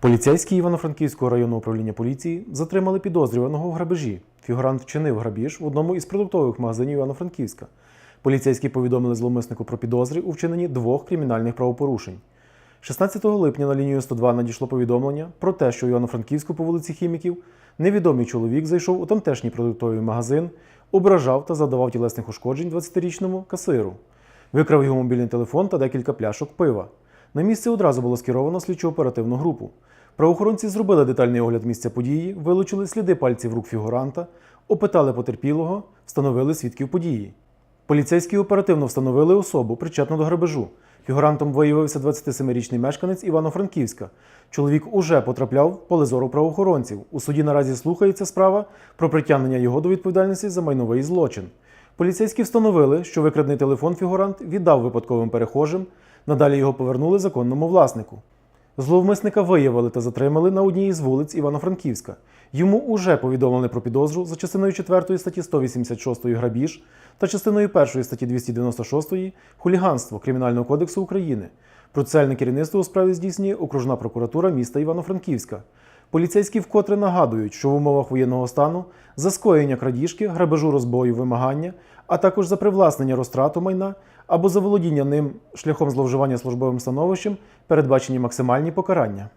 Поліцейські Івано-Франківського районного управління поліції затримали підозрюваного в грабежі. Фігурант вчинив грабіж в одному із продуктових магазинів Івано-Франківська. Поліцейські повідомили зловмиснику про підозри у вчиненні двох кримінальних правопорушень. 16 липня на лінію 102 надійшло повідомлення про те, що у Івано-Франківську по вулиці Хіміків невідомий чоловік зайшов у тамтешній продуктовий магазин, ображав та завдавав тілесних ушкоджень 20-річному касиру. Викрав його мобільний телефон та декілька пляшок пива. На місце одразу було скеровано слідчо-оперативну групу. Правоохоронці зробили детальний огляд місця події, вилучили сліди пальців рук фігуранта, опитали потерпілого, встановили свідків події. Поліцейські оперативно встановили особу, причетну до грабежу. Фігурантом виявився 27-річний мешканець Івано-Франківська. Чоловік уже потрапляв в поле зору правоохоронців. У суді наразі слухається справа про притягнення його до відповідальності за майновий злочин. Поліцейські встановили, що викрадений телефон фігурант віддав випадковим перехожим, надалі його повернули законному власнику. Зловмисника виявили та затримали на одній із вулиць Івано-Франківська. Йому уже повідомили про підозру за частиною 4 статті 186 грабіж та частиною 1 статті 296 хуліганство Кримінального кодексу України. Процесуальне керівництво у справі здійснює окружна прокуратура міста Івано-Франківська. Поліцейські вкотре нагадують, що в умовах воєнного стану за скоєння крадіжки, грабежу розбою, вимагання, а також за привласнення розтрату майна або за володіння ним шляхом зловживання службовим становищем передбачені максимальні покарання.